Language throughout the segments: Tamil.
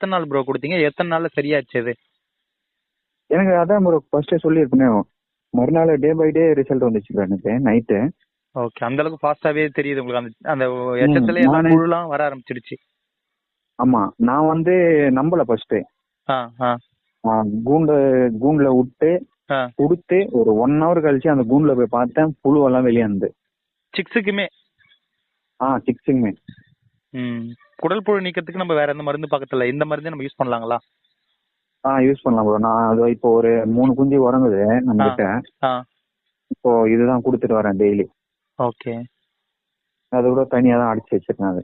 எத்தனை நாள் ப்ரோ கொடுத்தீங்க? எத்தனை நாள்ல சரியாச்சு அது? எனக்கு அதான் ப்ரோ ஃபர்ஸ்டே சொல்லியிருப்பேனே. மறுநாள் டே பை டே ரிசல்ட் வந்துச்சு எனக்கு நைட்டு ஓகே அந்த அளவுக்கு ஃபாஸ்டாவே தெரியுது உங்களுக்கு. அந்த அந்த எச்சத்துல எல்லாம் புழுலாம் வர ஆரம்பிச்சிடுச்சு. ஆமா நான் வந்து நம்பல ஃபர்ஸ்ட் கூண்டு கூண்டுல விட்டு கொடுத்து ஒரு ஒன் ஹவர் கழிச்சு அந்த கூண்டுல போய் பார்த்தேன் புழுவெல்லாம் வெளியே வந்து சிக்ஸுக்குமே ஆ சிக்ஸுங்குமே ம். குடல் புழு நீக்கிறதுக்கு நம்ம வேற எந்த மருந்து பக்கத்துல? இந்த மருந்தே நம்ம யூஸ் பண்ணலாங்களா? ஆ யூஸ் பண்ணலாம் ப்ரோ நான் அது இப்போ ஒரு மூணு குஞ்சு உறங்குது நம்ம கிட்ட இப்போ இதுதான் கொடுத்துட்டு வரேன் டெய்லி ஓகே. அதை விட தனியா தான் அடிச்சு வச்சிருக்கேன் அது.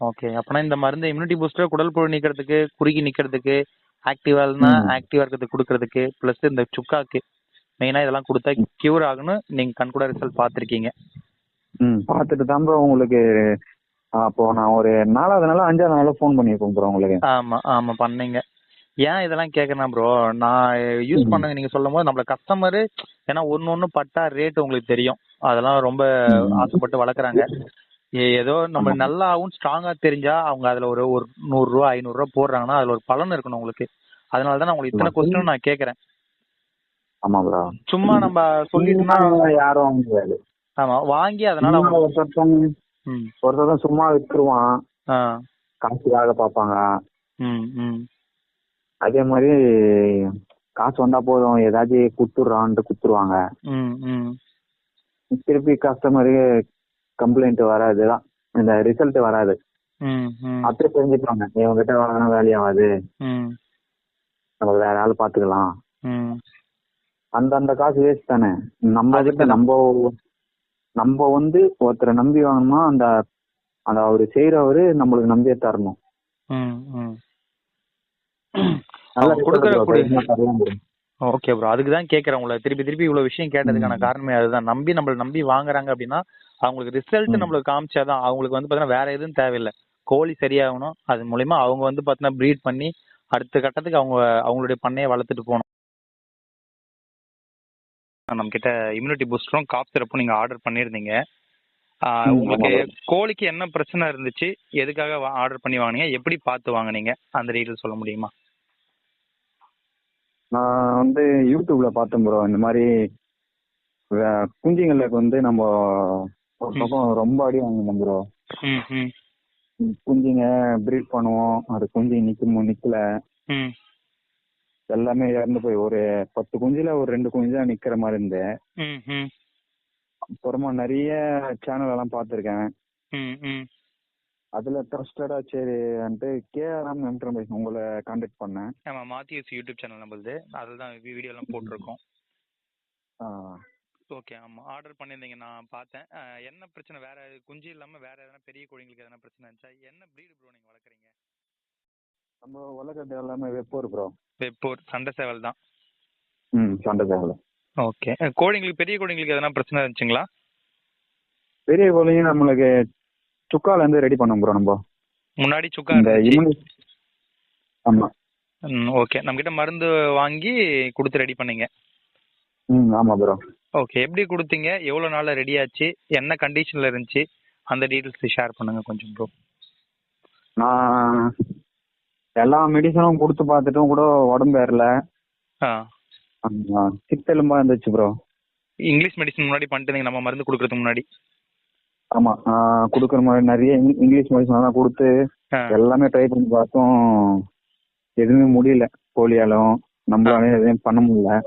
ஓகே. அப்பனா இந்த மருந்து இம்யூனிட்டி பூஸ்டர் குடல் புழு நீக்கிறதுக்கு குறுகி நிக்கிறதுக்கு ஆக்டிவா இருந்தா. ஆக்டிவா இருக்கிறதுக்கு கொடுக்கறதுக்கு பிளஸ் இந்த சுக்காக்கு மெயினா இதெல்லாம் கொடுத்தா கியூர் ஆகும்னு நீங்க கண் கூட ரிசல்ட் பார்த்திருக்கீங்க. ம் பார்த்துட்டு தான் ப்ரோ உங்களுக்கு அப்போ நான் ஒரு நாலாவது நாள் அஞ்சாவது நாள் ஃபோன் பண்ணியிருக்கேன் ப்ரோ உங்களுக்கு ஆமா ஆமா பண்ணீங்க ஏன் இதெல்லாம் கேக்குறேன் ப்ரோ நான் யூஸ். பண்ணுங்க நீங்க சொல்லும் போது நம்மள கஸ்டமர் ஏன்னா ஒன்னு ஒண்ணு பட்டா ரேட் உங்களுக்கு தெரியும் அதெல்லாம் ரொம்ப. ஆசைப்பட்டு வளர்க்குறாங்க ஏதோ நம்ம. நல்லாவும் ஸ்ட்ராங்கா தெரிஞ்சா அவங்க அதுல ஒரு ஒரு நூறு ரூபா ஐநூறு ரூபா போடுறாங்கன்னா அதுல ஒரு பலன் இருக்கணும் உங்களுக்கு அதனால தான் நான் உங்களுக்கு இத்தனை. கொஸ்டின் நான் கேக்குறேன் ஆமா ப்ரோ சும்மா நம்ம சொல்லிட்டோம்னா யாரும் ஆமா வாங்கி அதனால ஒருத்தன் சும்மா வித்துருவான் ஆ. காசுக்காக ம் அதே மாதிரி காசு வந்தா போதும். ஏதாச்சும் குத்துடுறான்ட்டு குத்துருவாங்க திருப்பி கஸ்டமருக்கு கம்ப்ளைண்ட் வராதுதான் இந்த ரிசல்ட் வராது. அப்படியே தெரிஞ்சுப்பாங்க. இவங்க கிட்ட வாங்கினா வேலையாகாது ம். நம்ம வேற ஆள் பாத்துக்கலாம் அந்த அந்த காசு வேஸ்ட் தானே. நம்ம கிட்ட நம்ம நம்ம வந்து ஒருத்தரை நம்பி வாங்கணும்னா அந்த அந்த அவரு செய்யறவரு நம்மளுக்கு நம்பியே தரணும். ஓகே ப்ரோ அதுக்கு தான் கேட்குறேன் உங்களை. திருப்பி திருப்பி இவ்வளோ விஷயம் கேட்டதுக்கான. காரணமே அதுதான். நம்பி நம்மள நம்பி வாங்குறாங்க அப்படின்னா அவங்களுக்கு ரிசல்ட். நம்மளுக்கு காமிச்சாதான் அவங்களுக்கு வந்து பார்த்தீங்கன்னா வேற எதுவும் தேவையில்லை. கோழி சரியாகணும். அது மூலியமா அவங்க வந்து பார்த்தீங்கன்னா ப்ரீட் பண்ணி அடுத்த கட்டத்துக்கு அவங்க அவங்களுடைய பண்ணையை வளர்த்துட்டு போகணும். நம்ம கிட்ட இம்யூனிட்டி பூஸ்டரும் காப் சிறப்பும் நீங்க ஆர்டர் பண்ணியிருந்தீங்க. ம், உங்களுக்கு கோழிக்கு என்ன பிரச்சனை இருந்துச்சு? எதுக்காக ஆர்டர் பண்ணி வாங்குனீங்க? எப்படி பார்த்து வாங்குனீங்க? அந்த டீட்டெயில் சொல்ல முடியுமா? நான் வந்து யூடியூப்ல பார்த்தேன் ப்ரோ இந்த மாதிரி குஞ்சுங்களுக்கு வந்து நம்ம ஒரு. பக்கம் ரொம்ப அடி வாங்கினோம் ப்ரோ குஞ்சுங்க ப்ரீட் பண்ணுவோம். அது குஞ்சு நிக்குமோ நிக்கல. எல்லாமே இறந்து போய் ஒரு பத்து குஞ்சுல ஒரு ரெண்டு குஞ்சு தான் நிக்கிற மாதிரி இருந்து அப்புறமா நிறைய சேனல் எல்லாம் ம் அதுல ட்ரஸ்டடா சரின்ட்டு கேஆர்எம் என்டர்பிரைஸ் உங்களை கான்டாக்ட் பண்ணேன். ஆமா மாத்தியூஸ் யூடியூப் சேனல் நம்மளுது. அதில் தான் வீடியோ எல்லாம் போட்டிருக்கோம். ஆ, ஓகே ஆமா. ஆர்டர் பண்ணியிருந்தீங்க நான் பார்த்தேன். என்ன பிரச்சனை? வேற குஞ்சு இல்லாம வேற எதனா பெரிய கோழிங்களுக்கு எதனா பிரச்சனை இருந்துச்சா? என்ன ப்ரீடு ப்ரோ நீங்க வளர்க்குறீங்க? நம்ம வளர்க்கறது எல்லாமே வெப்போர் ப்ரோ வெப்பூர் சண்டை சேவல் தான். ம் சண்டை தேவை ஓகே. கோழிங்களுக்கு பெரிய கோழிங்களுக்கு எதனா பிரச்சனை இருந்துச்சுங்களா? பெரிய கோழியும் நம்மளுக்கு சுக்கால இருந்து ரெடி பண்ணோம் ப்ரோ நம்ம. முன்னாடி சுக்கா இந்த ஆமா. ம் ஓகே. நம்மகிட்ட மருந்து வாங்கி கொடுத்து ரெடி பண்ணீங்க. ம் ஆமா ப்ரோ ஓகே. எப்படி கொடுத்தீங்க? எவ்வளோ நாளில் ரெடி ஆச்சு? என்ன கண்டிஷனில் இருந்துச்சு? அந்த டீட்டெயில்ஸ் ஷேர் பண்ணுங்க கொஞ்சம் ப்ரோ நான் எல்லா மெடிசனும் கொடுத்து பார்த்துட்டும் கூட உடம்பு ஏறல. சித்தெலும்பா இருந்துச்சு ப்ரோ இங்கிலீஷ் மெடிசன் முன்னாடி பண்ணிட்டு நம்ம மருந்து கொடுக்கறதுக்கு முன்னாடி. ஆமா. கொடுக்குற மாதிரி நிறைய இங்~ இங்கிலீஷ் மெடிசன் எல்லாம் கொடுத்து எல்லாமே ட்ரை பண்ணி பார்த்தோம். எதுவுமே முடியல. கோழியாலும் நம்மளால எதுவும் பண்ண முடியல.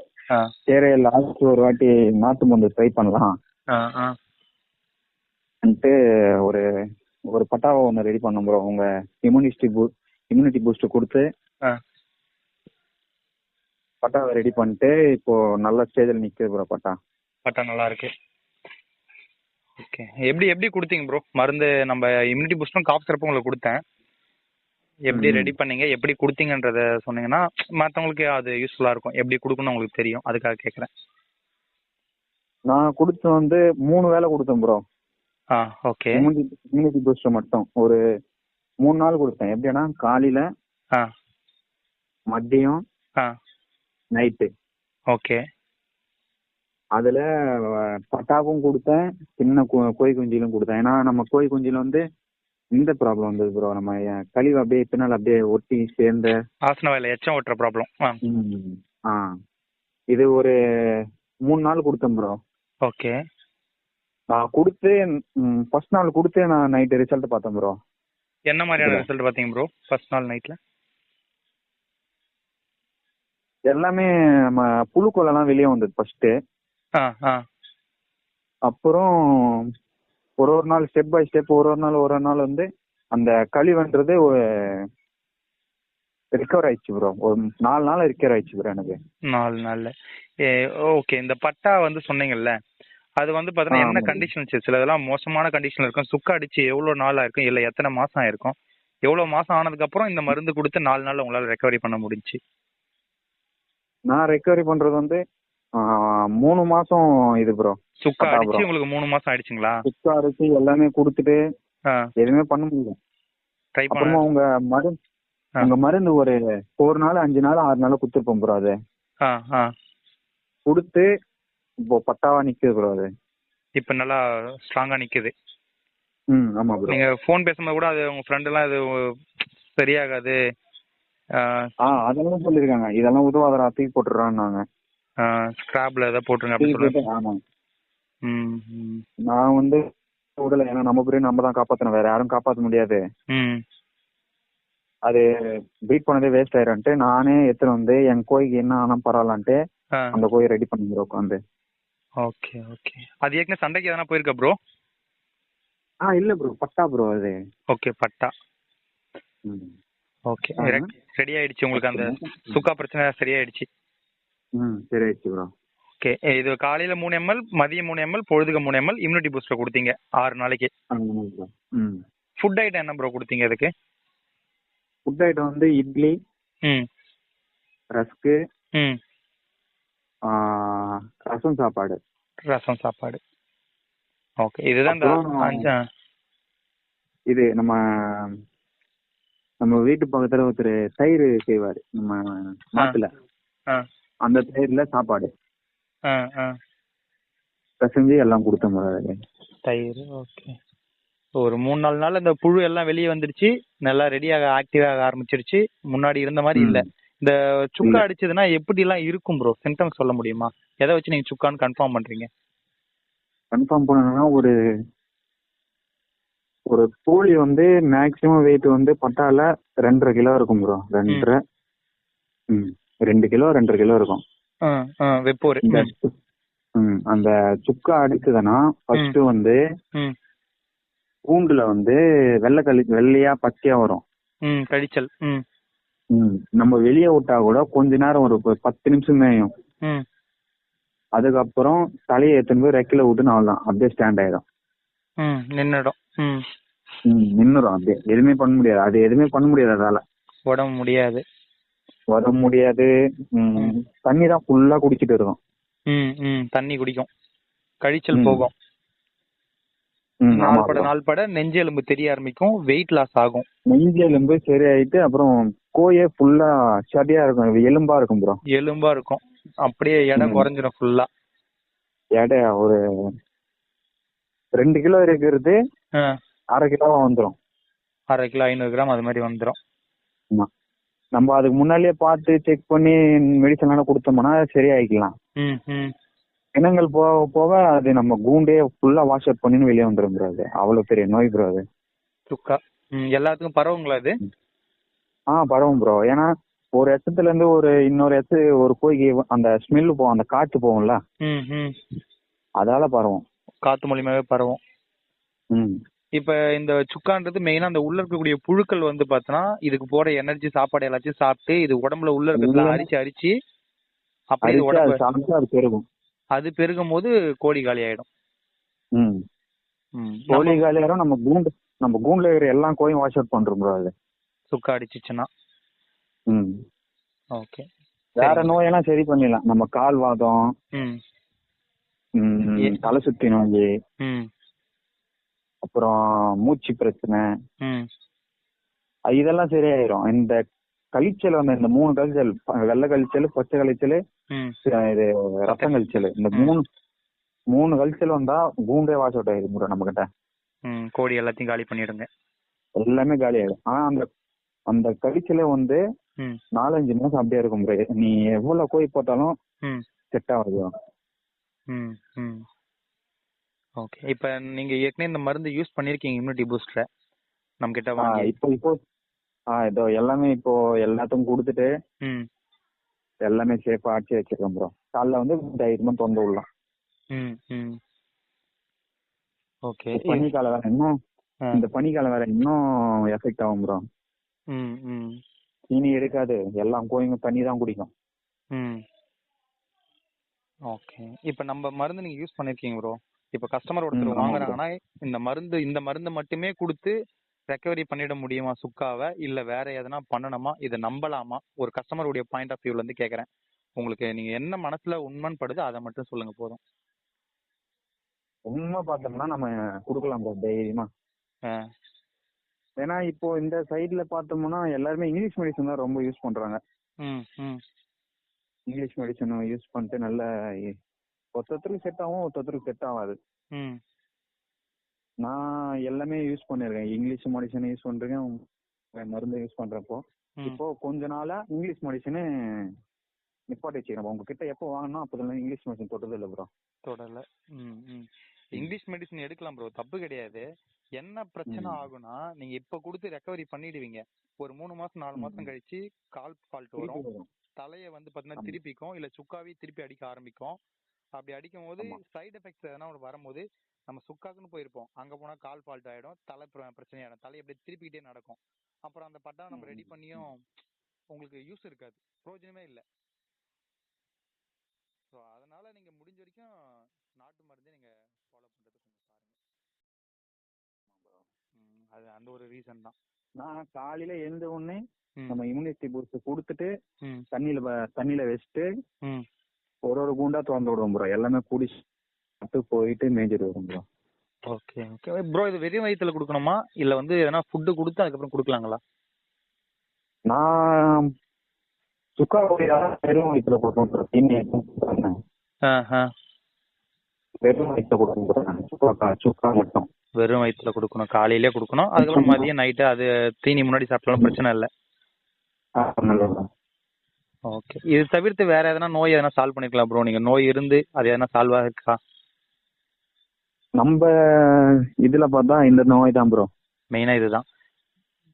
சரி லாஸ்ட் ஒரு வாட்டி நாட்டு மருந்து ட்ரை பண்ணலாம். ஒரு ஒரு பட்டாவை ஒன்று ரெடி பண்ணோம் ப்ரோ உங்க இம்யூனிட்டி பூ இம்யூனிட்டி பூஸ்ட் கொடுத்து பட்டாவை ரெடி பண்ணிட்டு இப்போ நல்ல ஸ்டேஜில் நிக்குது ப்ரோ பட்டா. பட்டா நல்லா இருக்கு. ஓகே எப்படி எப்படி கொடுத்தீங்க ப்ரோ மருந்து நம்ம இம்யூனிட்டி பூஸ்டும் காப் சிறப்பு உங்களுக்கு கொடுத்தேன். எப்படி. ரெடி பண்ணீங்க? எப்படி கொடுத்தீங்கன்றத சொன்னீங்கன்னா மற்றவங்களுக்கு அது யூஸ்ஃபுல்லாக இருக்கும். எப்படி கொடுக்கணும் உங்களுக்கு தெரியும். அதுக்காக கேட்குறேன் நான் கொடுத்து வந்து மூணு வேளை கொடுத்தேன் ப்ரோ ஆ ஓகே இம்யூனிட்டி பூஸ்டர் மட்டும். ஒரு மூணு நாள் கொடுத்தேன். எப்படின்னா காலையில மதியம் நைட்டு. ஓகே. அதுல பட்டாவும் கொடுத்தேன். சின்ன கு- கோழி குஞ்சிலும் கொடுத்தேன். ஏன்னா நம்ம கோழி குஞ்சில வந்து இந்த ப்ராப்ளம் வந்தது ப்ரோ நம்ம கழிவு அப்படியே பின்னால் அப்படியே ஒட்டி சேர்ந்த ஆசன வாயில எச்சம் ஓட்டுற ப்ராப்ளம் ஆ. இது ஒரு மூணு நாள் கொடுத்தேன் ப்ரோ ஓகே. நான் கொடுத்து ஃபர்ஸ்ட் நாள் கொடுத்து நான் நைட்டு ரிசல்ட் பார்த்தேன் ப்ரோ என்ன மாதிரியான. ரிசல்ட் பாத்தீங்க ப்ரோ ஃபர்ஸ்ட் நாள் நைட்ல எல்லாமே நம்ம புழுக்கொல்லாம் வெளியே வந்தது ஃபர்ஸ்ட் அப்புறம் ஒரு ஒரு நாள் ஸ்டெப் பை ஸ்டெப் ஒரு ஒரு நாள் ஒரு ஒரு நாள் வந்து அந்த கழிவுன்றது ரிகவர் ஆயிடுச்சு ப்ரோ ஒரு நாலு நாள் ரிகவர் ஆயிடுச்சு ப்ரோ எனக்கு. நாலு நாள்ல. ஓகே இந்த பட்டா வந்து சொன்னீங்கல்ல? அது வந்து பாத்தீங்கன்னா ஆ, என்ன. கண்டிஷன் சில இதெல்லாம் மோசமான கண்டிஷன்ல இருக்கும். சுக்கு அடிச்சு எவ்வளவு நாள் ஆயிருக்கும்? இல்ல எத்தனை மாசம் ஆயிருக்கும்? எவ்வளவு மாசம் ஆனதுக்கு அப்புறம் இந்த மருந்து கொடுத்து நாலு நாள்ல உங்களால ரெக்கவரி பண்ண முடிஞ்சுச்சு? நான் ரெக்கவரி பண்றது வந்து மூணு மாசம் இது ப்ரோ சுக்கா அடிச்சு. உங்களுக்கு மூணு மாசம் ஆயிடுச்சுங்களா? சுத்தா அரிசி எல்லாமே கொடுத்துட்டு எதுவுமே பண்ண முடியல. ட்ரை அப்புறமா பண்ண உங்க மருந்து. உங்க மருந்து ஒரு ஒரு நாள் அஞ்சு நாள் ஆறு நாள் கொடுத்துருப்போம் ப்ரோ அது. கொடுத்து இப்போ பட்டாவா நிக்குது ப்ரோ அது. இப்ப நல்லா ஸ்ட்ராங்கா நிக்குது. ம் ஆமா ப்ரோ நீங்க ஃபோன் பேசும்போது கூட அது உங்க ஃப்ரெண்ட் எல்லாம் இது சரியாகாது. ஆ அதெல்லாம் சொல்லியிருக்காங்க இதெல்லாம் உதவாதரா தூக்கி போட்டுறான்னாங்க ஸ்கிராப்ல ஏதாவது போட்டுருங்க தூக்கி அப்படின்னு போட்டு சொல்லி ஆமா ம். நான் வந்து விடல. ஏன்னா நம்ம பேரையும் நம்ம தான் காப்பாற்றணும் வேற யாரும் காப்பாற்ற முடியாது. அது ப்ரீட் பண்ணதே வேஸ்ட் ஆயிரும்ட்டு நானே எடுத்துட்டு வந்து என் கோழிக்கு என்ன ஆனா பரவாயில்லன்ட்டு அந்த கோழி ரெடி பண்ணி உட்காந்து ஓகே ஓகே அது ஏற்கனவே சண்டைக்கு எதனா போயிருக்கா ப்ரோ ஆ இல்ல ப்ரோ பட்டா ப்ரோ அது. ஓகே பட்டா. ஓகே. ரெடி ஆயிடுச்சு உங்களுக்கு அந்த சுக்கா பிரச்சனை சரியாயிடுச்சு. ம் சரி ஆயிடுச்சு ப்ரோ ஓகே இது காலையில மூணு எம்எல் மதியம் மூணு எம்எல் பொழுதுக்கு மூணு எம்எல் இம்யூனிட்டி பூஸ்டர் கொடுத்தீங்க ஆறு நாளைக்கு. ஃபுட் ஐட்டம் என்ன ப்ரோ கொடுத்தீங்க அதுக்கு? ஃபுட் ஐட்டம் வந்து இட்லி ம். ரஸ்க்கு ம். ரசம் சாப்பாடு. ரசம் சாப்பாடு. ஓகே இதுதான். இது நம்ம நம்ம வீட்டு பக்கத்துல ஒருத்தர் தயிர் செய்வாரு நம்ம மாட்டுல அந்த தயிர்ல சாப்பாடு. பிசைஞ்சு எல்லாம் bro அதுக்கு. தயிர் ஓகே. ஒரு மூணு நாலு நாள் இந்த புழு எல்லாம் வெளியே வந்துடுச்சு நல்லா ரெடியாக ஆக்டிவ் ஆக ஆரம்பிச்சிருச்சு. முன்னாடி இருந்த மாதிரி இல்ல. இந்த சுக்கா. அடிச்சதுன்னா எப்படி எல்லாம் இருக்கும் ப்ரோ சிம்டம்ஸ் சொல்ல முடியுமா? எதை வச்சு நீங்க சுக்கான்னு கன்ஃபார்ம் பண்றீங்க? கன்ஃபார்ம் பண்ணணும்னா ஒரு ஒரு கோழி வந்து மேக்ஸிமம் வெயிட் வந்து பட்டால ரெண்டரை கிலோ இருக்கும் ப்ரோ ரெண்டரை ரெண்டு கிலோ ரெண்டரை கிலோ இருக்கும். வெப்போரு. அந்த சுக்கா அடிச்சதுன்னா ஃபர்ஸ்ட் வந்து ம், பூண்டுல வந்து வெள்ளை களி வெள்ளையா பச்சையா வரும். கழிச்சல் நம்ம வெளியே விட்டா கூட கொஞ்ச நேரம் ஒரு பத்து நிமிஷம் மேயும். அதுக்கப்புறம் தலையை எடுத்துன்னு போய் ரெக்கில விட்டு அவ்வளவுதான். அப்படியே ஸ்டாண்ட் ஆயிடும். ம், நின்னுடும். ம். ம் நின்னுரும் அப்படியே. எதுவுமே பண்ண முடியாது. அது எதுவுமே பண்ண முடியாது அதால. உடம்பு முடியாது. வர முடியாது. தண்ணி தான் ஃபுல்லா குடிச்சிட்டு இருக்கும். தண்ணி குடிக்கும். கழிச்சல். போகும். நாள் பட. நாள் பட நெஞ்சு எலும்பு தெரிய ஆரம்பிக்கும் வெயிட் லாஸ் ஆகும். நெஞ்சு எலும்பு சரியாயிட்டு அப்புறம் கோயே ஃபுல்லா சடியா இருக்கும் எலும்பா இருக்கும் ப்ரோ எலும்பா இருக்கும். அப்படியே எடை. குறைஞ்சிடும் ஃபுல்லா எடை ஒரு ரெண்டு கிலோ இருக்கிறது அரை கிலோவா வந்துடும் அரை கிலோ ஐநூறு கிராம் அது மாதிரி வந்துடும் நம்ம அதுக்கு முன்னாடியே பார்த்து செக் பண்ணி மெடிசன் எல்லாம் கொடுத்தோம்னா சரியாயிக்கலாம் இனங்கள் போக போக அது நம்ம கூண்டே ஃபுல்லா வாஷ் அவுட் பண்ணி வெளியே வந்துடும் ப்ரோ அது. அவ்வளவு பெரிய நோய் ப்ரோ அது. சுக்கா எல்லாத்துக்கும் பரவுங்களா அது? ஆ பரவும் ப்ரோ ஏன்னா ஒரு எச்சத்துல இருந்து ஒரு இன்னொரு எச்சு ஒரு கோழிக்கு அந்த ஸ்மெல்லு போகும் அந்த காற்று போகும்ல? அதால பரவும். காத்து மூலியமாவே பரவும். ம். இப்ப இந்த சுக்கான்றது மெயினா அந்த உள்ள இருக்கக்கூடிய புழுக்கள் வந்து பார்த்தனா இதுக்கு போற எனர்ஜி சாப்பாடு எல்லாத்தையும் சாப்பிட்டு இது உடம்புல உள்ள இருக்கிறதுலாம் எல்லாம் அரிச்சு அரிச்சு அது உடம்பு சாப்பிட்டு அது பெருகும். அது பெருகும் போது கோழி காலி ஆயிடும். கோழி நம்ம காலியாரம் நம்ம கூண்டு நம்ம கூண்டுல இருக்கிற எல்லா கோழியும் வாஷ் அவுட் பண்றோம் ப்ரோ அது. சுக்கா அடிச்சிச்சுன்னா. ம். ஓகே. வேற நோயெல்லாம் சரி பண்ணிடலாம். நம்ம கால் வாதம். தலை சுத்தி நோய். அப்புறம் மூச்சு பிரச்சனை. இதெல்லாம் சரியாயிரும் இந்த கழிச்சல் வந்து இந்த மூணு கழிச்சல் வெள்ளை கழிச்சல் பச்சை கழிச்சல் இது ரத்தம் கழிச்சல் இந்த. மூணு மூணு கழிச்சல் வந்தா கூண்டே வாஷ் அவுட் ஆயிரும் ப்ரோ நம்ம கிட்ட கோழி எல்லாத்தையும் காலி பண்ணிடுங்க. எல்லாமே காலி ஆயிடும் ஆனா அந்த அந்த கழிச்சலே வந்து நாலஞ்சு மாசம் அப்படியே இருக்கும் bro. நீ எவ்வளவு கோழி போட்டாலும் செட் ஆகுது ஓகே. இப்போ நீங்க ஏற்கனவே இந்த மருந்து யூஸ் பண்ணிருக்கீங்க இம்யூனிட்டி பூஸ்டரை நம்ம கிட்ட வாங்கி இப்போ இப்போ ஆ இதோ எல்லாமே இப்போ எல்லாத்துக்கும் கொடுத்துட்டு எல்லாமே சேஃபா அடிச்சு வச்சிருக்கேன் ப்ரோ காலைல வந்து தைரியமா திறந்து விடலாம். ம் ம். ஓகே பனிக்காலம் வேற என்ன இந்த பனிக்காலம் வேற இன்னும் எஃபெக்ட் ஆகும் ப்ரோ தீனி எடுக்காது. எல்லாம் கோயிங்க தண்ணி தான் குடிக்கும். ஓகே இப்போ நம்ம மருந்து நீங்க யூஸ் பண்ணிருக்கீங்க ப்ரோ இப்போ கஸ்டமர் ஒருத்தர் வாங்குறாங்கன்னா இந்த மருந்து இந்த மருந்து மட்டுமே கொடுத்து ரெக்கவரி பண்ணிட முடியுமா சுக்காவை? இல்ல வேற எதனா பண்ணணுமா? இதை நம்பலாமா? ஒரு கஸ்டமருடைய பாயிண்ட் ஆஃப் வியூல இருந்து கேக்குறேன். உங்களுக்கு நீங்க என்ன மனசுல உண்மைன்னு படுதோ அதை மட்டும் சொல்லுங்க போதும். உண்மை பார்த்தோம்னா நம்ம கொடுக்கலாம் ப்ரோ தைரியமா. ஏன்னா இப்போ இந்த சைடுல பார்த்தோம்னா எல்லாருமே இங்கிலீஷ் மெடிசன் தான் ரொம்ப யூஸ் பண்றாங்க. இங்கிலீஷ் மெடிசன் யூஸ் பண்ணிட்டு நல்ல ஒருத்தருக்கு செட் ஆகும் ஒருத்தருக்கு செட் ஆகாது. நான் எல்லாமே யூஸ் பண்ணிருக்கேன் இங்கிலீஷ் மெடிசன் யூஸ் பண்றேன். மருந்து யூஸ் பண்றப்போ. இப்போ கொஞ்ச நாளா இங்கிலீஷ் மெடிசனு நிப்பாட்டி வச்சுக்கிறேன் உங்ககிட்ட எப்போ வாங்கணும் அப்போதெல்லாம் இங்கிலீஷ் மெடிசன் தொட்டது இல்லை ப்ரோ தொடல. இங்கிலீஷ் மெடிசன் எடுக்கலாம் ப்ரோ தப்பு கிடையாது. என்ன பிரச்சனை. ஆகும்னா நீங்க இப்ப கொடுத்து ரெக்கவரி பண்ணிடுவீங்க. ஒரு மூணு மாசம் நாலு மாசம். கழிச்சு கால் ஃபால்ட் வரும். தலையை வந்து பாத்தீங்கன்னா. திருப்பிக்கும். இல்ல சுக்காவே திருப்பி அடிக்க ஆரம்பிக்கும். அப்படி அடிக்கும் போது. சைடு எஃபெக்ட்ஸ் எதனா ஒன்று வரும்போது நம்ம சுக்காக்குன்னு போயிருப்போம். அங்க போனா கால் ஃபால்ட் ஆயிடும் தலை பிர- பிரச்சனையாயிடும். தலை அப்படியே திருப்பிக்கிட்டே நடக்கும். அப்புறம் அந்த பட்டா நம்ம ரெடி பண்ணியும் உங்களுக்கு யூஸ் இருக்காது. பிரயோஜனமே இல்லை. ஸோ அதனால நீங்க முடிஞ்ச வரைக்கும் நாட்டு மருந்தே நீங்க ஃபாலோ பண்றது கொஞ்சம் பாருங்க. அது அந்த ஒரு ரீசன் தான். நான் காலையில எழுந்த உடனே நம்ம இம்யூனிட்டி பூஸ்ட் கொடுத்துட்டு தண்ணியில தண்ணியில வச்சுட்டு. ஒரு ஒரு குண்டா திறந்து விடுவோம் ப்ரோ எல்லாமே குடிச்சு போயிட்டு மேய்ஞ்சிட்டு வரும் ப்ரோ ஓகே ஓகே ப்ரோ இது வெறும் வயித்துல கொடுக்கணுமா? இல்ல வந்து எதனா ஃபுட்டு கொடுத்து அதுக்கப்புறம் கொடுக்கலாங்களா? நான் சுக்கா வெறும் வயிற்றுல கொடுப்போம் ப்ரோ தீனி வெறும் வயிற்றுல நான் சுக்கா சுக்கா மட்டும். வெறும் வயித்துல கொடுக்கணும். காலையிலே கொடுக்கணும். அதுக்கப்புறம் மதியம் நைட்டு அது தீனி முன்னாடி சாப்பிட்டாலும் பிரச்சனை இல்லை. ஓகே இது தவிர்த்து வேற எதனா நோய் எதனா சால்வ் பண்ணிருக்கலாம் ப்ரோ நீங்க நோய் இருந்து அது எதனா சால்வ் ஆகிருக்கா நம்ம இதுல பார்த்தா இந்த நோய் தான் ப்ரோ மெயினா இதுதான்.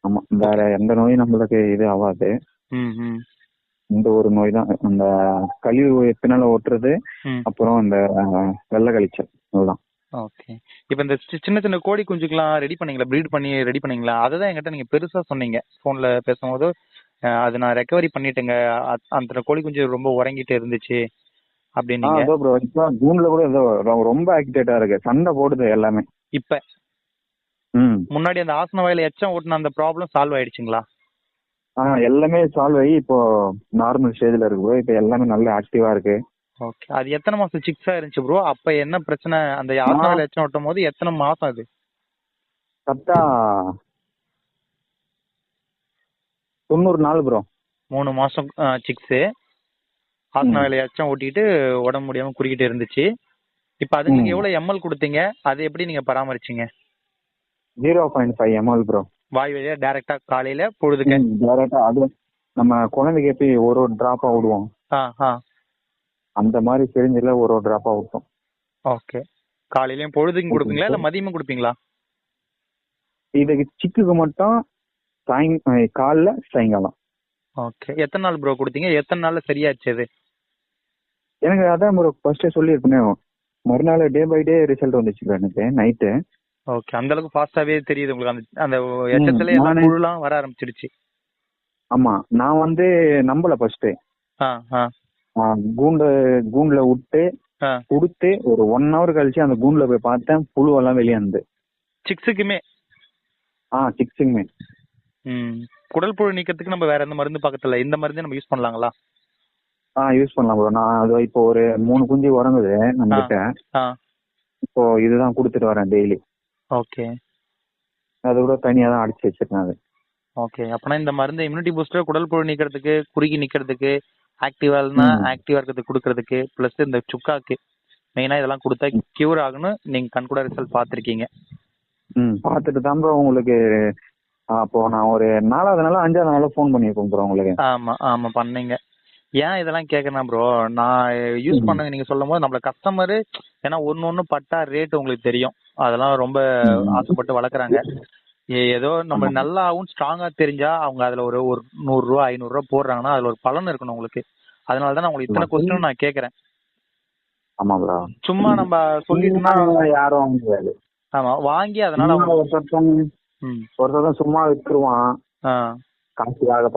ஆமா. வேற எந்த நோயும் நம்மளுக்கு இது ஆகாது. இந்த ஒரு நோய் தான். அந்த கழிவு பின்னால ஓட்டுறது அப்புறம் இந்த அஹ், வெள்ளை கழிச்சல். அதுதான் ஓகே இப்போ இந்த சின்ன சின்ன கோழி குஞ்சுக்கெல்லாம் ரெடி பண்ணீங்களா? ப்ரீட் பண்ணி ரெடி பண்ணீங்களா? அதை தான் என்கிட்ட நீங்க பெருசா சொன்னீங்க. ஃபோன்ல பேசும்போது அது நான் ரெக்கவரி பண்ணிட்டேங்க. அ- அந்த கோழி குஞ்சு ரொம்ப உறங்கிட்டு இருந்துச்சு ஆ அப்படின்னீங்க அதோ ப்ரோ ஜூன்ல கூட ஏதோ ரொ- ரொம்ப ஆக்டிவேட்டா இருக்கு. சண்டை போடுது எல்லாமே. இப்ப ம். முன்னாடி அந்த ஆசன வாயில எச்சம் ஓட்டுன அந்த ப்ராப்ளம் சால்வ் ஆயிடுச்சுங்களா? ஆ எல்லாமே சால்வ் ஆகி இப்போ நார்மல் ஸ்டேஜ்ல இருக்கு ப்ரோ இப்போ எல்லாமே நல்ல ஆக்டிவா இருக்கு. ஓகே அது எத்தனை மாசம் சிக்ஸா இருந்துச்சு ப்ரோ அப்ப என்ன பிரச்சனை? அந்த ஆசன வாயில எச்சம் ஓட்டும் போது எத்தனை மாசம் அது? கரெக்டா தொண்ணூறு நாள் ப்ரோ மூணு மாசம் சிக்ஸ் ஆசன ம். வாயில எச்சம் ஓட்டிட்டு உடம்பு முடியாம குறுக்கிட்டு இருந்துச்சு. இப்ப அதுங்களுக்கு ம். எவ்வளவு எம்எல் கொடுத்தீங்க? அது எப்படி நீங்க பராமரிச்சீங்க? Zero point five ML bro வாய் வழியா டைரக்டா காலையில பொழுதுக்கு? டேரக்டா அது நம்ம குழந்தைக்கு எப்படி ஒரு ஒரு டிராப்பா விடுவோம். அந்த மாதிரி சிரிஞ்சில ஒரு ஒரு டிராப்பா விட்டோம். ஓகே. காலையிலயும் பொழுதுக்கும் கொடுப்பீங்களா? இல்ல மதியமும் கொடுப்பீங்களா? இதுக்கு சிக்குக்கு மட்டும் சாயங் காலைல சாயங்காலம். ஓகே. எத்தனை நாள் ப்ரோ கொடுத்தீங்க? எத்தனை நாள்ல சரியாச்சு அது? எனக்கு அதான் ப்ரோ ஃபர்ஸ்டே சொல்லியிருப்பேன் மறுநாள் டே பை டே ரிசல்ட் வந்துச்சு எனக்கு நைட்டு ஓகே. அந்த அளவுக்கு ஃபாஸ்டாவே தெரியுது உங்களுக்கு அந்த அந்த எச்சத்துல எல்லாம் புழுலாம் வர ஆரம்பிச்சிடுச்சு ஆமா. நான் வந்து நம்பல ஃபர்ஸ்ட் கூண்டு கூண்டுல விட்டு கொடுத்து ஒரு ஒன் ஹவர் கழிச்சு அந்த கூண்டுல போய் பார்த்தேன் புழுவெல்லாம் வெளியே வந்து சிக்ஸுக்குமே? ஆ சிக்ஸுமே ம். குடல் புழு நீக்கிறதுக்கு நம்ம வேற எந்த மருந்து பக்கத்துல இந்த மருந்தே நம்ம யூஸ் பண்ணலாங்களா? ஆ யூஸ் பண்ணலாம் ப்ரோ நான் அது இப்போ ஒரு மூணு குஞ்சு உறங்குது நம்ம கிட்ட ஆ. இப்போ இதுதான் கொடுத்துட்டு வரேன் டெய்லி ஓகே. அது கூட தனியா தான் அடிச்சு வச்சிருக்கேன் அது. ஓகே. அப்பனா இந்த மருந்து இம்யூனிட்டி பூஸ்டர் குடல் புழு நீக்கிறதுக்கு குறுகி நிக்கிறதுக்கு ஆக்டிவா ம். ஆக்டிவா இருக்கிறதுக்கு கொடுக்கறதுக்கு ப்ளஸ் இந்த சுக்காக்கு. மெயினா இதெல்லாம் கொடுத்தா கியூர் ஆகணும். நீங்க கண் கூட ரிசல்ட் பார்த்திருக்கீங்க. ம் பார்த்துட்டு தான் ப்ரோ உங்களுக்கு அப்போ நான் ஒரு நாலாவது நாள் அஞ்சாவது நாள் ஃபோன் பண்ணியிருக்கேன் ப்ரோ உங்களுக்கு ஆமா ஆமா பண்ணீங்க ஏன் இதெல்லாம் கேக்குறேன் ப்ரோ நான் யூஸ். பண்ண நீங்க சொல்லும் போது நம்மள கஸ்டமர் ஏன்னா ஒன்னு ஒண்ணு பட்டா ரேட் உங்களுக்கு தெரியும் அதெல்லாம் ரொம்ப. ஆசைப்பட்டு வளர்க்குறாங்க ஏதோ நம்ம. நல்லாவும் ஸ்ட்ராங்கா தெரிஞ்சா அவங்க அதுல ஒரு ஒரு நூறு ரூபா ஐநூறு ரூபா போடுறாங்கன்னா அதுல ஒரு பலன் இருக்கணும் உங்களுக்கு அதனால தான் நான் உங்களுக்கு இத்தனை. கொஸ்டின் நான் கேக்குறேன் ஆமா ப்ரோ சும்மா நம்ம சொல்லிட்டுனா யாரும் ஆமா வாங்கி அதனால ஒருத்தன் சும்மா வித்துருவான் ஆ. காசுக்காக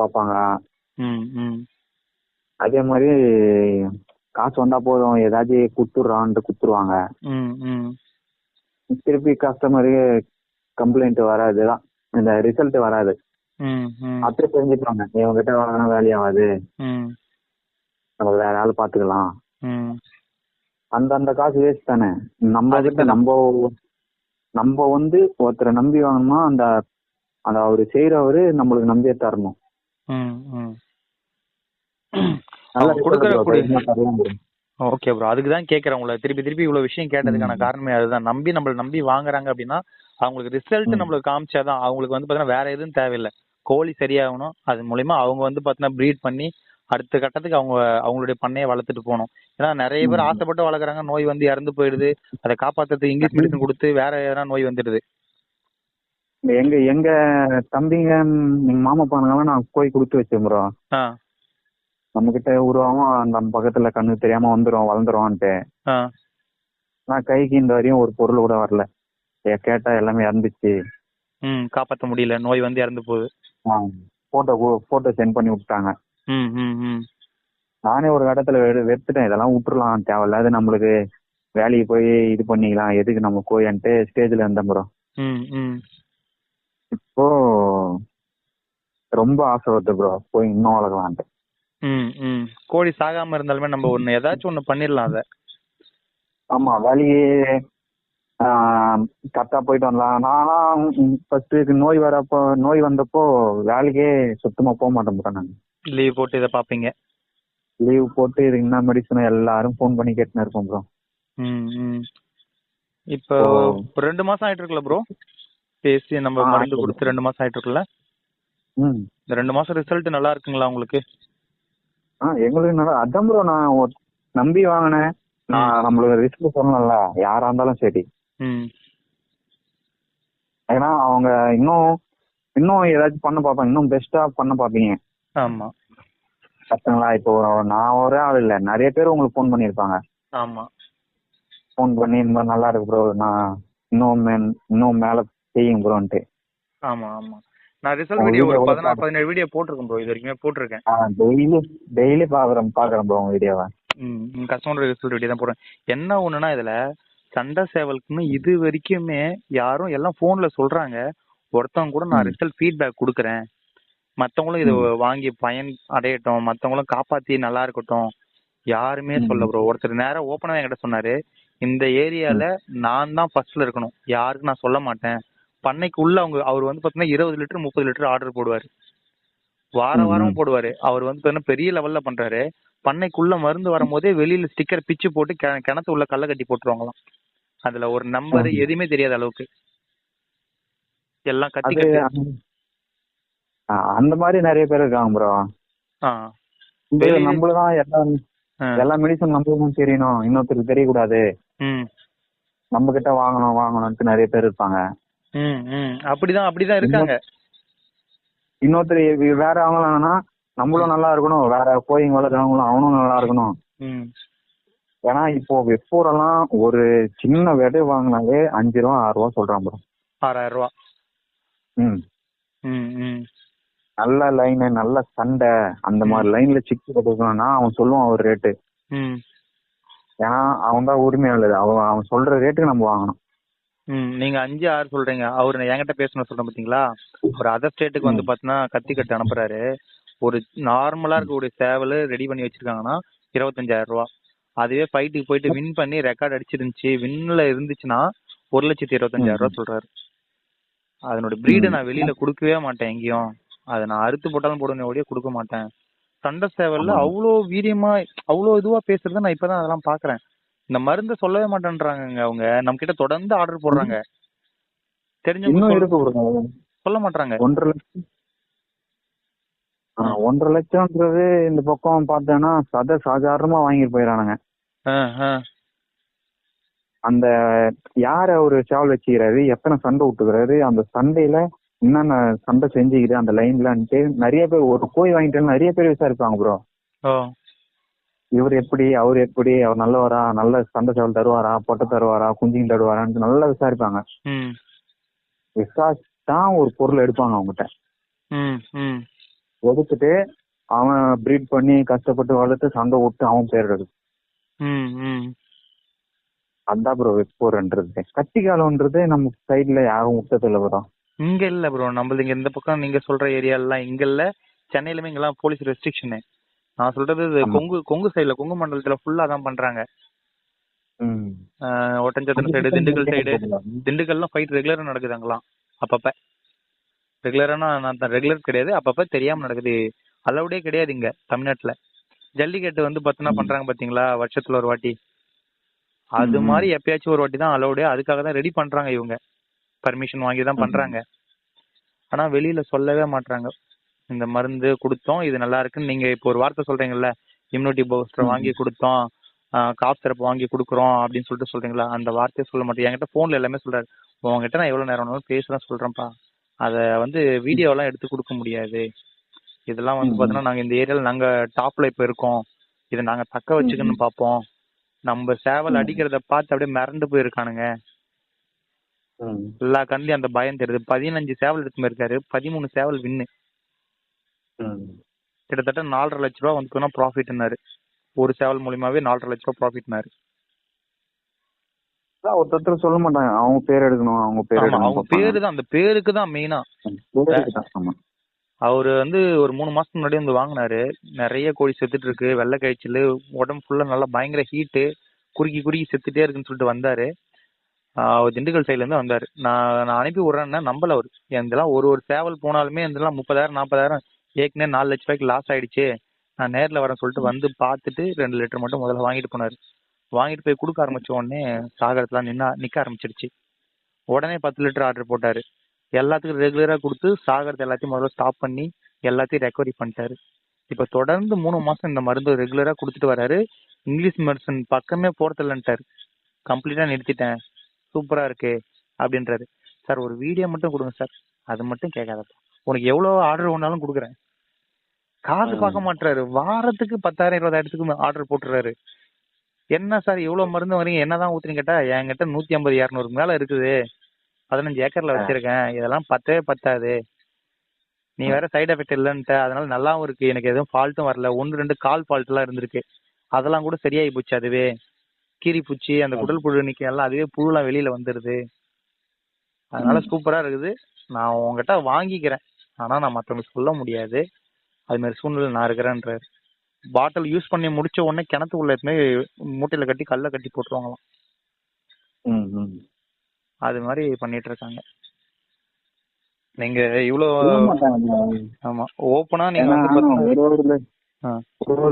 ம் அதே மாதிரி காசு வந்தா போதும். ஏதாச்சும் குத்துடுறான்ட்டு குத்துருவாங்க திருப்பி கஸ்டமரு கம்ப்ளைண்ட் வராதுதான் இந்த ரிசல்ட் வராது. அப்படியே தெரிஞ்சுப்பாங்க இவங்ககிட்ட வாங்கினா வேலையாகாது. நம்ம வேற ஆள் பாத்துக்கலாம் அந்த அந்த காசு வேஸ்ட் தானே. நம்ம கிட்ட நம்ம நம்ம வந்து ஒருத்தரை நம்பி வாங்கணும்னா அந்த அந்த அவரு செய்யறவரு நம்மளுக்கு நம்பியே தரணும். ஓகே ப்ரோ அதுக்கு தான் கேட்குறேன் உங்களை. திருப்பி திருப்பி இவ்வளோ விஷயம் கேட்டதுக்கான. காரணமே அதுதான். நம்பி நம்மள நம்பி வாங்குறாங்க அப்படின்னா அவங்களுக்கு ரிசல்ட். நம்மளுக்கு காமிச்சாதான் அவங்களுக்கு வந்து பார்த்தீங்கன்னா வேற எதுவும் தேவையில்லை. கோழி சரியாகணும். அது மூலியமா அவங்க வந்து பார்த்தீங்கன்னா ப்ரீட் பண்ணி அடுத்த கட்டத்துக்கு அவங்க அவங்களுடைய பண்ணையை வளர்த்துட்டு போகணும். ஏன்னா நிறைய பேர். ஆசைப்பட்டு வளர்க்குறாங்க. நோய் வந்து இறந்து போயிடுது. அதை காப்பாத்துறதுக்கு இங்கிலீஷ் மெடிசன் கொடுத்து வேற எதனா நோய் வந்துடுது. எங்க எங்க தம்பிங்க எங்க மாமா பானுங்கெல்லாம் நான் போய் கொடுத்து ஆ. நம்ம கிட்ட உருவாவும் அந்த பக்கத்துல கண்ணு தெரியாம வந்துரும் வளர்ந்துருவான்ட்டு நான் கைக்கு இந்த வரையும் ஒரு பொருள் கூட வரல. கேட்டா எல்லாமே இறந்துச்சு. ம் காப்பாற்ற முடியல. நோய் வந்து இறந்து போகுது. போட்டோ போட்டோ சென்ட் பண்ணி விட்டாங்க நானே ஒரு இடத்துல வெறுத்துட்டேன். இதெல்லாம் விட்டுறலாம். தேவையில்லாத நம்மளுக்கு வேலைக்கு போய் இது பண்ணிக்கலாம். எதுக்கு நம்ம கோயன்ட்டு ஸ்டேஜ்ல இருந்தேன் ப்ரோ இப்போ ரொம்ப ஆசை வருது ப்ரோ போய் இன்னும் வளர்க்கலான்ட்டு ம் கோழி சாகாம இருந்தாலுமே நம்ம ஒன்று ஏதாச்சும் ஒன்று பண்ணிடலாம் அதை. ஆமா வேலைக்கு கரெக்டா போயிட்டு வரலாம். நானா ஃபர்ஸ்ட் நோய் வரப்போ நோய் வந்தப்போ வேலைக்கே சுத்தமா போக மாட்டேன் ப்ரோ நான். லீவ் போட்டு இதை பார்ப்பீங்க. லீவ் போட்டு இதுக்கு என்ன மெடிசன் எல்லாரும் ஃபோன் பண்ணி கேட்டுன்னு இருப்போம் ப்ரோ இப்போ ரெண்டு மாசம் ஆயிட்டு இருக்குல்ல ப்ரோ பேசி நம்ம மருந்து கொடுத்து ரெண்டு மாசம் ஆயிட்டு இருக்குல்ல? இந்த ரெண்டு மாசம் ரிசல்ட் நல்லா இருக்குங்களா உங்களுக்கு? ஆ எங்களுக்கு நல்லா அதான் ப்ரோ நான் நம்பி வாங்கினேன். நான் நம்மளுக்கு ரிஸ்க் சொல்லணும்ல யாரா இருந்தாலும் சரி. ஏன்னா அவங்க இன்னும் இன்னும் ஏதாச்சும் பண்ண பார்ப்பாங்க இன்னும் பெஸ்டா பண்ண பார்ப்பீங்க. ஆமா. கரெக்டுங்களா இப்போ நான் ஒரே ஆள் இல்ல. நிறைய பேர் உங்களுக்கு ஃபோன் பண்ணியிருப்பாங்க. ஆமா. ஃபோன் பண்ணி இந்த மாதிரி நல்லா இருக்கு ப்ரோ நான் இன்னும் இன்னும் மேல செய்யுங்க ப்ரோன்ட்டு ஆமா ஆமா. நான் ரிசல்ட் வீடியோ ஒரு பதினாறு பதினேழு வீடியோ போட்டிருக்கேன் ப்ரோ இது வரைக்குமே போட்டிருக்கேன். டெய்லி டெய்லி பாக்குறேன் பாக்குறேன் ப்ரோ உங்க வீடியோவை. ம் கஸ்டமர் ரிசல்ட் வீடியோ தான் போடுறேன். என்ன ஒண்ணுனா இதுல சண்டை சேவலுக்குன்னு இது வரைக்குமே யாரும் எல்லாம் போன்ல சொல்றாங்க. ஒருத்தவங்க கூட நான். ரிசல்ட் ஃபீட்பேக் கொடுக்குறேன். மத்தவங்களும் இதை. வாங்கி பயன் அடையட்டும். மத்தவங்களும் காப்பாத்தி நல்லா இருக்கட்டும். யாருமே. சொல்ல ப்ரோ ஒருத்தர் நேரா ஓப்பனா என்கிட்ட சொன்னாரு. இந்த ஏரியால நான் தான் ஃபர்ஸ்ட்ல இருக்கணும். யாருக்கும் நான் சொல்ல மாட்டேன். பண்ணைக்கு உள்ள அவங்க அவர் வந்து பாத்தீங்கன்னா இருபது லிட்டர் முப்பது லிட்டர் ஆர்டர் போடுவாரு. வார வாரம். போடுவாரு. அவர் வந்து பாத்தீங்கன்னா பெரிய லெவல்ல பண்றாரு. பண்ணைக்குள்ள மருந்து வரும்போதே வெளியில ஸ்டிக்கர் பிச்சு போட்டு கிணத்து உள்ள கல்ல கட்டி போட்டுருவாங்களாம். அதுல ஒரு நம்பர். எதுவுமே தெரியாத அளவுக்கு. எல்லாம் கத்தி அந்த மாதிரி நிறைய பேர் இருக்காங்க ப்ரோ நம்மளதான் எல்லா. எல்லா மெடிசன் நம்மளுக்கும் தெரியணும். இன்னொருத்தருக்கு தெரியக்கூடாது. நம்ம கிட்ட வாங்கணும் வாங்கணும்ட்டு நிறைய பேர் இருப்பாங்க. அப்படிதான் அப்படிதான் இருக்காங்க. இன்னொருத்தர் வேற வாங்கலாம்னா நம்மளும் நல்லா இருக்கணும். வேற கோயிங் வளர்க்குறவங்களும் அவனும் நல்லா இருக்கணும். ஏன்னா இப்போ வெப்பூரெல்லாம் ஒரு சின்ன விதை வாங்கினாலே அஞ்சு ரூபா ஆறு ரூபா சொல்றான் ப்ரோ ஆறாயிரம் ரூபா. ம் ம். நல்ல லைனு நல்ல சண்டை அந்த மாதிரி லைன்ல சிக்கி கொடுக்கணும்னா அவன் சொல்லுவான் ஒரு ரேட்டு ஏன்னா அவன் தான் உரிமையாளர் அவன் அவன் சொல்ற ரேட்டுக்கு நம்ம வாங்கணும். நீங்க அஞ்சு ஆறு சொல்றீங்க. அவரு என்கிட்ட பேசணும் சொல்றேன் பாத்தீங்களா? ஒரு அதர் ஸ்டேட்டுக்கு வந்து. பாத்தீங்கன்னா கத்தி கட்டு அனுப்புறாரு. ஒரு நார்மலா இருக்கக்கூடிய சேவல் ரெடி பண்ணி வச்சிருக்காங்கன்னா இருபத்தஞ்சாயிரம் ரூபா. அதுவே ஃபைட்டுக்கு போயிட்டு வின் பண்ணி ரெக்கார்ட் அடிச்சிருந்துச்சு. வின்ல இருந்துச்சுன்னா ஒரு லட்சத்தி இருபத்தஞ்சாயிரம் ரூபா சொல்றாரு. அதனோட பிரீடை. நான் வெளியில கொடுக்கவே மாட்டேன் எங்கேயும். அதை நான் அறுத்து போட்டாலும் போடுவேன் ஒழிய கொடுக்க மாட்டேன். சண்டை சேவல்ல. அவ்வளோ வீரியமா அவ்வளோ இதுவா பேசுறத நான் இப்பதான் அதெல்லாம் பாக்குறேன். இந்த மருந்தை சொல்லவே மாட்டேன்றாங்க அவங்க. நம்ம கிட்ட தொடர்ந்து ஆர்டர் போடுறாங்க. தெரிஞ்சவங்க சொல்ல மாட்டாங்க ஒன்றரை லட்சம் ஆ, ஒன்றரை லட்சம்ன்றது இந்த பக்கம் பார்த்தேன்னா சத சாதாரணமா வாங்கிட்டு போயிடறானுங்க. அந்த யார அவரு சேவல் வச்சுக்கிறாரு? எத்தனை சண்டை விட்டுக்கிறாரு அந்த சண்டையில என்னென்ன சண்டை செஞ்சுக்குது அந்த லைன்லன்ட்டு நிறைய பேர் ஒரு கோழி வாங்கிட்டு நிறைய பேர் விசாரிப்பாங்க ப்ரோ இவர் எப்படி அவர் எப்படி அவர் நல்லவரா நல்ல சண்டை சேவல் தருவாரா பொட்டை தருவாரா குஞ்சிங்க தருவாரான்னு நல்லா விசாரிப்பாங்க. விசாரிச்சு ஒரு பொருள் எடுப்பாங்க அவங்ககிட்ட. ஒதுக்கிட்டு அவன் ப்ரீட் பண்ணி கஷ்டப்பட்டு வளர்த்து சண்டை விட்டு அவன் பேர் எடுக்கும். அதான் ப்ரோ வெப்போர்ன்றது கட்டி காலம்ன்றது நம்ம சைடுல யாரும் விட்டது இல்லை ப்ரோ இங்க இல்ல ப்ரோ நம்மளது இங்க இந்த பக்கம் நீங்க சொல்ற ஏரியாலாம் இங்க இல்ல. சென்னையிலுமே இங்கெல்லாம் போலீஸ் ரெஸ்ட்ரிக்ஷனு நான் சொல்றது இது. கொங்கு கொங்கு சைடுல கொங்கு மண்டலத்துல ஃபுல்லா தான். ஆஹ் ஒட்டஞ்சத்திரம் சைடு திண்டுக்கல் சைடு திண்டுக்கல்லாம் ஃபைட் ரெகுலரா நடக்குது அங்கெல்லாம். அப்பப்ப. ரெகுலரானா நான் ரெகுலர் கிடையாது. அப்பப்ப தெரியாம நடக்குது. அலவுடே கிடையாது இங்க தமிழ்நாட்டுல. ஜல்லிக்கட்டு வந்து பார்த்தோன்னா. பண்றாங்க பாத்தீங்களா? வருஷத்துல ஒரு வாட்டி. அது. மாதிரி எப்பயாச்சும் ஒரு வாட்டி தான் அலவுடே அதுக்காக தான் ரெடி பண்றாங்க இவங்க. பர்மிஷன் வாங்கி தான். பண்றாங்க. ஆனா வெளியில சொல்லவே மாட்றாங்க. இந்த மருந்து கொடுத்தோம் இது நல்லா இருக்குன்னு. நீங்க இப்போ ஒரு வார்த்தை சொல்றீங்கல்ல இம்யூனிட்டி பூஸ்டர். வாங்கி கொடுத்தோம் காஃப் சிரப் வாங்கி கொடுக்குறோம் அப்படின்னு சொல்லிட்டு சொல்றீங்களா? அந்த வார்த்தையை சொல்ல மாட்டேன். என்கிட்ட போன்ல எல்லாமே சொல்றாரு. உங்ககிட்ட நான் எவ்வளவு நேரம் வேணாலும் பேசலாம் சொல்றேன்ப்பா. அத வந்து வீடியோ எல்லாம் எடுத்து கொடுக்க முடியாது. இதெல்லாம் வந்து. பாத்தீங்கன்னா நாங்க இந்த ஏரியால நாங்க டாப்ல இப்ப இருக்கோம். இதை நாங்க தக்க வச்சுக்கணும்னு பாப்போம். நம்ம சேவல். அடிக்கிறத பார்த்து அப்படியே மிரண்டு போயிருக்கானுங்க. எல்லா கண்ணுலயும் அந்த பயம் தெரியுது. பதினஞ்சு சேவல் எடுத்து போயிருக்காரு. பதிமூணு சேவல் வின்னு. கிட்டத்தட்ட நாலரை லட்ச ரூபா வந்து ப்ராஃபிட்னாரு ஒரு சேவல் மூலியமாவே நாலரை லட்ச ரூபா ப்ராஃபிட்னாரு ஒருத்தர் சொல்ல மாட்டாங்க. அவங்க பேர் எடுக்கணும் அவங்க பேர் அவங்க பேரு தான் அந்த பேருக்கு தான் மெயினா அவரு வந்து ஒரு மூணு மாசத்துக்கு முன்னாடி வந்து வாங்கினாரு. நிறைய கோழி செத்துட்டு இருக்கு. வெள்ளை காய்ச்சல் உடம்பு ஃபுல்லா நல்லா பயங்கர ஹீட்டு குறுக்கி குறுக்கி செத்துட்டே இருக்குன்னு சொல்லிட்டு வந்தாரு. அவர் திண்டுக்கல் சைடுல இருந்து வந்தாரு. நான் நான் அனுப்பி விடுறேன்னா நம்பல அவரு. இதெல்லாம் ஒரு ஒரு சேவல் போனாலுமே இதெல்லாம் முப்பதாயிரம் நாற்பதாயிரம் ஏற்கனவே நாலு லட்ச ரூபாய்க்கு லாஸ் ஆயிடுச்சு. நான் நேர்ல வரேன் சொல்லிட்டு வந்து பார்த்துட்டு ரெண்டு லிட்டர் மட்டும் முதல்ல வாங்கிட்டு போனாரு. வாங்கிட்டு போய் கொடுக்க ஆரம்பிச்ச உடனே சாகரத்துலாம் நின்னா நிக்க ஆரம்பிச்சிடுச்சு உடனே பத்து லிட்டர் ஆர்டர் போட்டாரு. எல்லாத்துக்கும் ரெகுலரா கொடுத்து சாகரத்தை எல்லாத்தையும் முதல்ல ஸ்டாப் பண்ணி எல்லாத்தையும் ரெக்கவரி பண்ணிட்டாரு. இப்ப தொடர்ந்து மூணு மாசம் இந்த மருந்து ரெகுலரா கொடுத்துட்டு வராரு. இங்கிலீஷ் மெடிசன் பக்கமே போறதில்லன்ட்டாரு. கம்ப்ளீட்டா நிறுத்திட்டேன். சூப்பரா இருக்கு அப்படின்றாரு. சார் ஒரு வீடியோ மட்டும் கொடுங்க சார். அது மட்டும் கேட்காதப்பா. உனக்கு எவ்வளவு ஆர்டர் ஒன்னாலும் கொடுக்குறேன். காசு. பார்க்க மாட்டாரு வாரத்துக்கு பத்தாயிரம் இருபதாயிரத்துக்கு ஆர்டர் போட்டுறாரு. என்ன சார் இவ்வளவு மருந்து வரீங்க என்னதான் ஊத்துறீங்க? கேட்டா என்கிட்ட நூத்தி ஐம்பது இரநூறுக்கு மேல இருக்குது. பதினஞ்சு ஏக்கர்ல வச்சிருக்கேன். இதெல்லாம் பத்தவே பத்தாது. நீ வேற சைடு எஃபெக்ட் இல்லன்ட்ட. அதனால நல்லாவும் இருக்கு. எனக்கு எதுவும் ஃபால்ட்டும் வரல. ஒன்னு ரெண்டு கால் ஃபால்ட் எல்லாம் இருந்திருக்கு. அதெல்லாம் கூட சரியாயி போச்சு அதுவே. கீரி பூச்சி அந்த. குடல் புழு நிக்க எல்லாம் அதுவே புழுலாம் வெளியில வந்துருது அதனால. சூப்பரா இருக்குது நான் உங்ககிட்ட வாங்கிக்கிறேன் ஆனா நான் மத்தவங்களுக்கு சொல்ல முடியாது அது மாதிரி சூழ்நிலை நான் இருக்கிறேன்றாரு பாட்டில் யூஸ் பண்ணி முடிச்ச உடனே கிணத்துக்குள்ள எடுத்துன்னு போய் மூட்டையில கட்டி கல்ல கட்டி போட்டுருவாங்களாம். அது மாதிரி பண்ணிட்டு இருக்காங்க நீங்க இவ்வளோ சொல்ல மாட்டாங்க. ஆமா ஓப்பனா நீங்க ஒரு ஒரு. ஒரு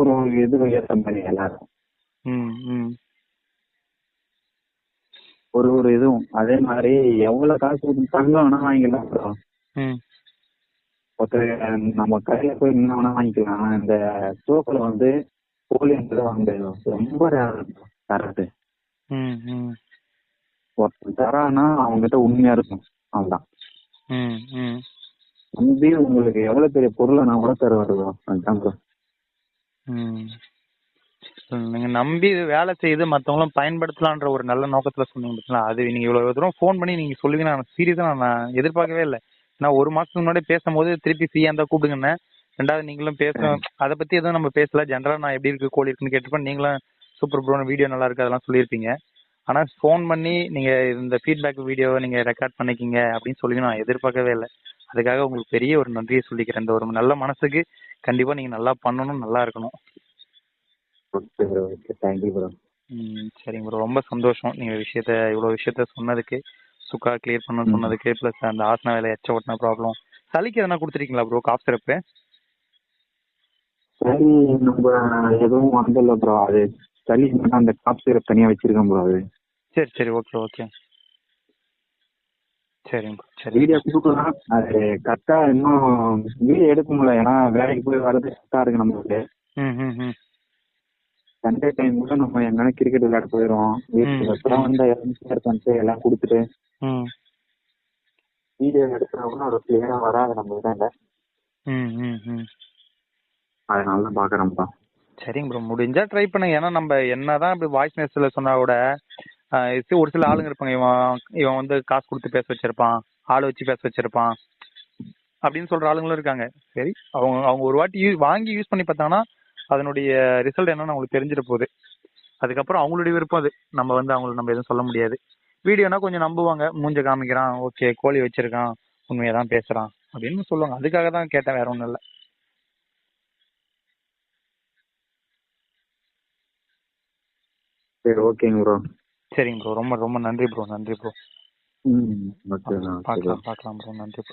ஒரு இது ஏத்த மாதிரி எல்லாரும் ஒரு ஒரு இதுவும். அதே மாதிரி எவ்வளவு காசு கொடுத்து தங்கம் வேணா வாங்கிக்கலாம். ம். ஒருத்தர் நம்ம கடையில போய் என்ன வேணா வாங்கிக்கலாம். இந்த சோப்புல வந்து கோழின்றது வந்து ரொம்ப தரது. ஒருத்தர் தரானா அவங்ககிட்ட உண்மையா இருக்கும். ம் நம்பி உங்களுக்கு எவ்வளவு பெரிய பொருளை நான் கூட தருவாரு. அதுதான். நீங்க நம்பி வேலை செய்து மத்தவங்களும் பயன்படுத்தலான்ற ஒரு நல்ல நோக்கத்துல சொன்னீங்க பார்த்தீங்களா அது நீங்க இவ்வளவு தூரம் ஃபோன் பண்ணி நீங்க சொல்லுவீங்க நான் சீரியஸா நான் எதிர்பார்க்கவே இல்லை. நான் ஒரு மாசத்துக்கு முன்னாடி பேசும்போது திருப்பி ஃப்ரீயா இருந்தா கூப்பிடுங்கண்ணே ரெண்டாவது நீங்களும் பேச அதை பத்தி எதுவும் நம்ம பேசல. ஜென்ரலா நான் எப்படி இருக்கு கோழி இருக்குன்னு கேட்டுப்பேன் நீங்களும் சூப்பர் ப்ரோ வீடியோ நல்லா இருக்கு அதெல்லாம் சொல்லியிருப்பீங்க. ஆனா ஃபோன் பண்ணி நீங்க இந்த ஃபீட்பேக் வீடியோ நீங்க ரெக்கார்ட் பண்ணிக்கிங்க அப்படின்னு சொல்லி நான் எதிர்பார்க்கவே இல்லை. அதுக்காக உங்களுக்கு பெரிய ஒரு நன்றியை சொல்லிக்கிறேன். இந்த ஒரு நல்ல மனசுக்கு கண்டிப்பா நீங்க நல்லா பண்ணணும் நல்லா இருக்கணும். Okay bro okay. Thank you bro ம் சரிங்க ப்ரோ ரொம்ப சந்தோஷம் நீங்க விஷயத்த இவ்வளவு விஷயத்த சொன்னதுக்கு. சுக்கா கிளியர் பண்ணணும்னு ம். சொன்னதுக்கு. ப்ளஸ் அந்த ஆசன வேலை எச்ச ஓட்டின ப்ராப்ளம் சளிக்கு எதனா கொடுத்துருக்கீங்களா ப்ரோ காஃப் சிரப்பு சரி நம்ம எதுவும் வந்தல ப்ரோ அது சளி அந்த காப் சிரப் தனியா வச்சிருக்கேன் ப்ரோ அது. சரி சரி. ஓகே ஓகே சரிங்க சரி வீடியோ கொடுக்கலாம் அது கரெக்டா இன்னும் வீடியோ எடுக்க முடியல. ஏன்னா வேலைக்கு போய் வர்றது கரெக்டா இருக்கு நம்மளுக்கு. சண்டே டைம் கூட நம்ம எங்கன்னா கிரிக்கெட் விளையாட போயிடுவோம் வீட்டுக்கு வந்து ஷேர் பண்ணிட்டு எல்லாம் கொடுத்துட்டு வீடியோ கூட ஒரு கிளியரா வராது நம்ம இதாண்ட அதனால தான் பாக்குறேன்ப்பா சரிங்க ப்ரோ முடிஞ்சா ட்ரை பண்ணுங்க. ஏன்னா நம்ம என்னதான் இப்படி வாய்ஸ் மெசேஜ்ல சொன்னா கூட ஒரு சில ஆளுங்க இருப்பாங்க. இவன் இவன் வந்து காசு கொடுத்து பேச வச்சிருப்பான். ஆள் வச்சு பேச வச்சிருப்பான். அப்படின்னு சொல்ற ஆளுங்களும் இருக்காங்க. சரி அவங்க அவங்க ஒரு வாட்டி வாங்கி யூஸ் பண்ணி பார்த்தாங்கன்னா அதனுடைய ரிசல்ட் என்னன்னு அவங்களுக்கு தெரிஞ்சிட போகுது அதுக்கப்புறம் அவங்களுடைய விருப்பம் அது. நம்ம வந்து அவங்களுக்கு நம்ம எதுவும் சொல்ல முடியாது. வீடியோனா கொஞ்சம் நம்புவாங்க. மூஞ்ச காமிக்கிறான் ஓகே கோழி வச்சிருக்கான் உண்மையை தான் பேசுறான் அப்படின்னு சொல்லுவாங்க. அதுக்காக தான் கேட்டேன் வேற ஒன்றும் இல்லை. சரி ஓகேங்க ப்ரோ சரிங்க ப்ரோ ரொம்ப ரொம்ப நன்றி ப்ரோ நன்றி ப்ரோ பார்க்கலாம் பார்க்கலாம் ப்ரோ நன்றி ப்ரோ